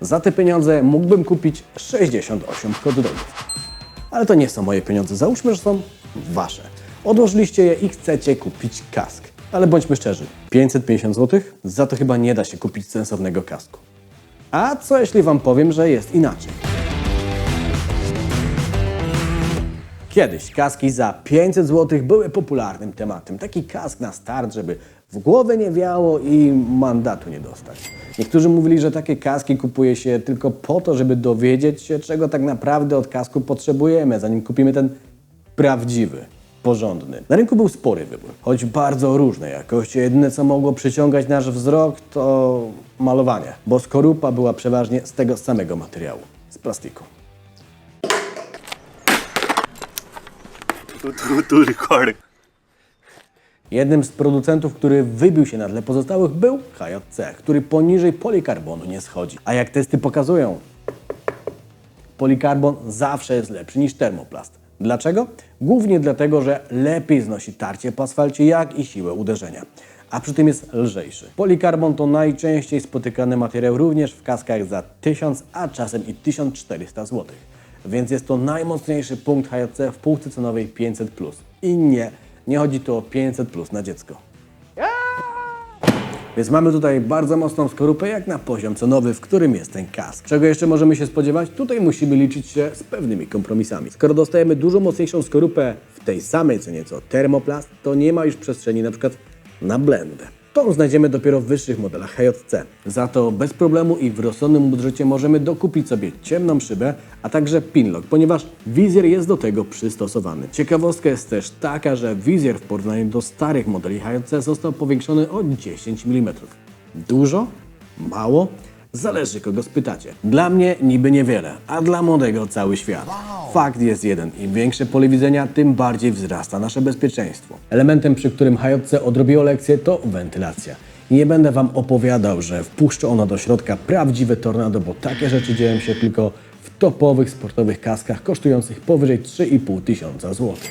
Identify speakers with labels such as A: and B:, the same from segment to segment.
A: Za te pieniądze mógłbym kupić 68 hot. Ale to nie są moje pieniądze. Załóżmy, że są wasze. Odłożyliście je i chcecie kupić kask. Ale bądźmy szczerzy, 550 zł? Za to chyba nie da się kupić sensownego kasku. A co jeśli wam powiem, że jest inaczej? Kiedyś kaski za 500 zł były popularnym tematem. Taki kask na start, żeby w głowę nie wiało i mandatu nie dostać. Niektórzy mówili, że takie kaski kupuje się tylko po to, żeby dowiedzieć się, czego tak naprawdę od kasku potrzebujemy, zanim kupimy ten prawdziwy, porządny. Na rynku był spory wybór, choć bardzo różnej jakości. Jedyne, co mogło przyciągać nasz wzrok, to malowanie, bo skorupa była przeważnie z tego samego materiału, z plastiku. Jednym z producentów, który wybił się na tle pozostałych był HJC, który poniżej polikarbonu nie schodzi. A jak testy pokazują, polikarbon zawsze jest lepszy niż termoplast. Dlaczego? Głównie dlatego, że lepiej znosi tarcie po asfalcie, jak i siłę uderzenia. A przy tym jest lżejszy. Polikarbon to najczęściej spotykany materiał również w kaskach za 1000, a czasem i 1400 zł. Więc jest to najmocniejszy punkt HJC w półce cenowej 500+. I nie, nie chodzi tu o 500 na dziecko. Więc mamy tutaj bardzo mocną skorupę, jak na poziom cenowy, w którym jest ten kask. Czego jeszcze możemy się spodziewać? Tutaj musimy liczyć się z pewnymi kompromisami. Skoro dostajemy dużo mocniejszą skorupę w tej samej cenie co termoplast, to nie ma już przestrzeni na przykład na blendę. Tą znajdziemy dopiero w wyższych modelach HJC. Za to bez problemu i w rozsądnym budżecie możemy dokupić sobie ciemną szybę, a także pinlock, ponieważ wizjer jest do tego przystosowany. Ciekawostka jest też taka, że wizjer w porównaniu do starych modeli HJC został powiększony o 10 mm. Dużo? Mało? Zależy kogo spytacie. Dla mnie niby niewiele, a dla młodego cały świat. Fakt jest jeden, im większe pole widzenia, tym bardziej wzrasta nasze bezpieczeństwo. Elementem, przy którym HJC odrobiło lekcję, to wentylacja. Nie będę Wam opowiadał, że wpuszcza ona do środka prawdziwe tornado, bo takie rzeczy dzieją się tylko w topowych sportowych kaskach kosztujących powyżej 3,5 tysiąca złotych.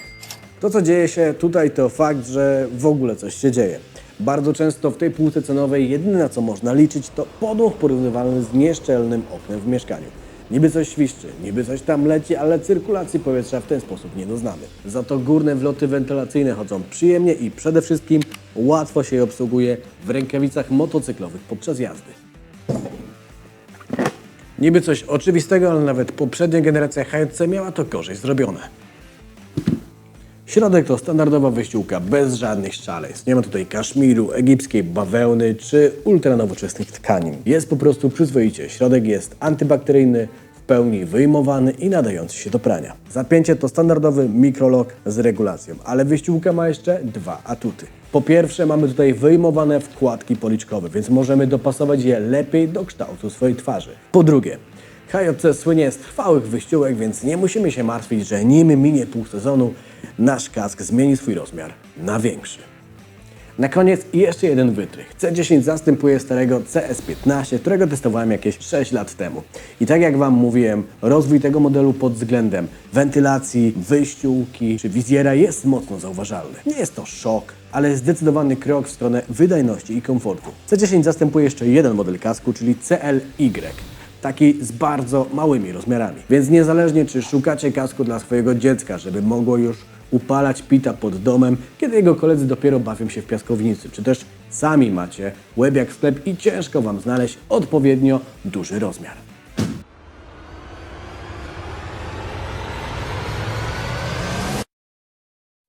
A: To, co dzieje się tutaj, to fakt, że w ogóle coś się dzieje. Bardzo często w tej półce cenowej jedyne na co można liczyć to podmuch porównywalny z nieszczelnym oknem w mieszkaniu. Niby coś świszczy, niby coś tam leci, ale cyrkulacji powietrza w ten sposób nie doznamy. Za to górne wloty wentylacyjne chodzą przyjemnie i przede wszystkim łatwo się je obsługuje w rękawicach motocyklowych podczas jazdy. Niby coś oczywistego, ale nawet poprzednia generacja HJC miała to gorzej zrobione. Środek to standardowa wyściółka bez żadnych szaleństw. Nie ma tutaj kaszmiru, egipskiej bawełny czy ultranowoczesnych tkanin. Jest po prostu przyzwoicie. Środek jest antybakteryjny, w pełni wyjmowany i nadający się do prania. Zapięcie to standardowy mikrolok z regulacją, ale wyściółka ma jeszcze dwa atuty. Po pierwsze mamy tutaj wyjmowane wkładki policzkowe, więc możemy dopasować je lepiej do kształtu swojej twarzy. Po drugie, HJC słynie z trwałych wyściółek, więc nie musimy się martwić, że nim minie pół sezonu, nasz kask zmieni swój rozmiar na większy. Na koniec jeszcze jeden wytrych. C10 zastępuje starego CS15, którego testowałem jakieś 6 lat temu. I tak jak Wam mówiłem, rozwój tego modelu pod względem wentylacji, wyściółki czy wizjera jest mocno zauważalny. Nie jest to szok, ale zdecydowany krok w stronę wydajności i komfortu. C10 zastępuje jeszcze jeden model kasku, czyli CLY taki z bardzo małymi rozmiarami. Więc niezależnie czy szukacie kasku dla swojego dziecka, żeby mogło już upalać pita pod domem, kiedy jego koledzy dopiero bawią się w piaskownicy, czy też sami macie łeb jak sklep i ciężko Wam znaleźć odpowiednio duży rozmiar.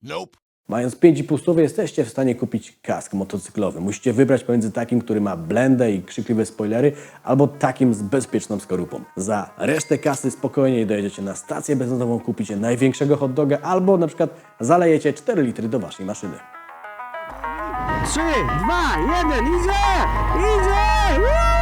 B: Nope.
A: Mając 5,5 stówy jesteście w stanie kupić kask motocyklowy. Musicie wybrać pomiędzy takim, który ma blendę i krzykliwe spoilery, albo takim z bezpieczną skorupą. Za resztę kasy spokojnie dojedziecie na stację benzynową, kupicie największego hot doga, albo na przykład zalejecie 4 litry do waszej maszyny.
C: Trzy, dwa, jeden, idzie! Idzie!